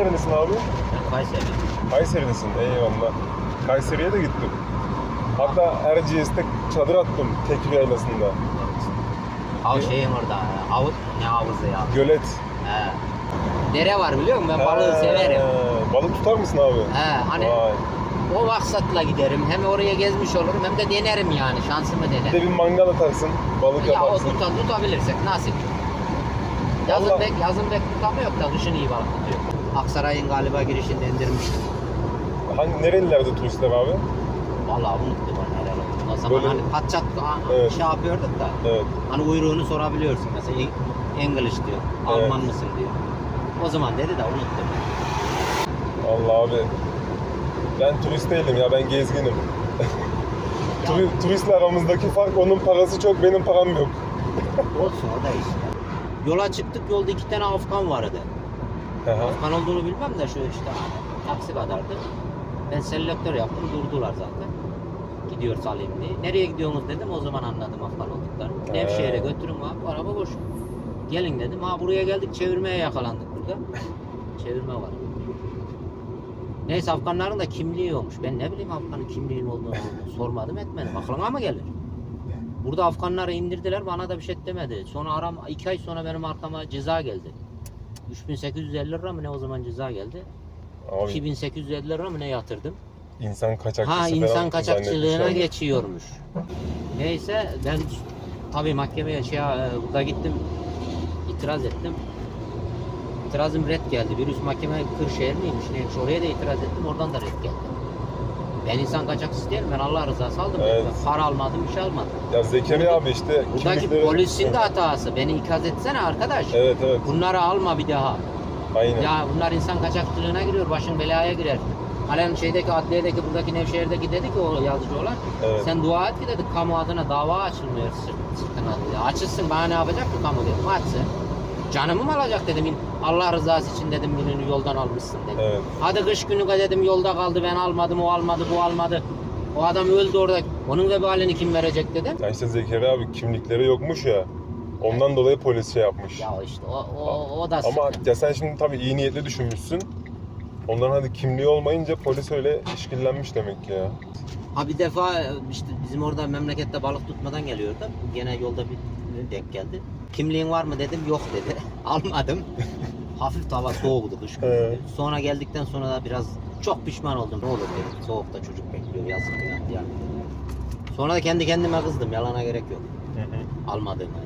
nerelisin abi? Ben Kayseri. Kayseri'lisin. Eyvallah. Kayseri'ye de gittim. Hatta Erciyes'te çadır attım Tekir Yaylası'nda. Av şeyin orada. Av, ne havuzu ya? Gölet. He. Dere var biliyor musun? Ben balığı He, severim. Balık tutar mısın abi? He, hani Vay. o maksatla giderim. Hem oraya gezmiş olurum hem de denerim yani. Şansımı Bir de denerim. bir mangal atarsın, balık Ya o yaparsın. tuta, tutabilirsek nasip. Yazın Vallahi- pek, yazın pek tutamıyor da kışın iyi balık tutuyor. Aksaray'ın galiba girişinde indirmiştim. Hangi, nerelilerde turistler abi? Vallahi unuttum ben olsun. O zaman Böyle- hani pat çat Evet. şey yapıyorduk da. Evet. Hani uyruğunu sorabiliyorsun. Mesela Eng- English diyor. Alman mısın diyor. O zaman dedi de unuttum. Allah abi. Ben turist değilim ya, ben gezginim. Ya, Turi- turistle aramızdaki fark onun parası çok, benim param yok. olsun o da işte. Yola çıktık yolda iki tane Afgan vardı. Hı. Afgan olduğunu bilmem de şu işte taksi kadardı. Ben selektör yaptım durdular zaten. Gidiyoruz alayım diye. Nereye gidiyorsunuz dedim o zaman anladım Afgan olduklarını. Nevşehir'e götürün abi araba boş. Gelin dedim. Ha buraya geldik çevirmeye yakalandık burada. Çevirme var. Neyse Afganların da kimliği yokmuş. Ben ne bileyim Afganın kimliğinin olduğunu sormadım etmedim. Aklıma mı gelir? Burada Afganları indirdiler bana da bir şey demedi. Sonra aram iki ay sonra benim arkama ceza geldi. 3850 lira mı ne o zaman ceza geldi? Abi 2850 lira mı ne yatırdım? insan kaçakçısı Ha insan kaçakçılığına geçiyormuş. Neyse ben tabii mahkemeye şey e, burada gittim itiraz ettim. İtirazım red geldi. Bir üst mahkeme Kırşehir miymiş neymiş oraya da itiraz ettim oradan da red geldi. Ben insan kaçakçısı değilim ben Allah rızası aldım. Evet. Ben para almadım bir şey almadım. Ya Zekeriya abi işte Buradaki kimlikleri- polisin de hatası. Beni ikaz etsene arkadaş. Evet evet. Bunları alma bir daha. Aynen. Ya bunlar insan kaçakçılığına giriyor, başın belaya girer. Halen şeydeki adliyedeki buradaki Nevşehir'deki dedi ki o yazıcılar. Evet. Sen dua et ki dedi kamu adına dava açılmıyor sırt, sırtına dedi. Açılsın bana ne yapacak ki kamu dedim. Açsın. Canımı mı alacak dedim. Allah rızası için dedim birini yoldan almışsın dedim. Evet. Hadi kış günü dedim yolda kaldı ben almadım o almadı bu almadı. O adam öldü orada. Onun vebalini kim verecek dedim. Ya işte Zekeriya abi kimlikleri yokmuş ya. Ondan dolayı polis şey yapmış. Ya işte o, o, o da Ama sıkıntı. ya sen şimdi tabii iyi niyetli düşünmüşsün. Onların hadi kimliği olmayınca polis öyle işkillenmiş demek ki ya. Ha bir defa işte bizim orada memlekette balık tutmadan geliyordu. Gene yolda bir denk geldi. Kimliğin var mı dedim yok dedi. Almadım. Hafif hava soğuktu kış günü. Evet. Sonra geldikten sonra da biraz çok pişman oldum. Ne olur dedim. Soğukta çocuk bekliyor yazık günah yani. Sonra da kendi kendime kızdım. Yalana gerek yok. Almadığıma.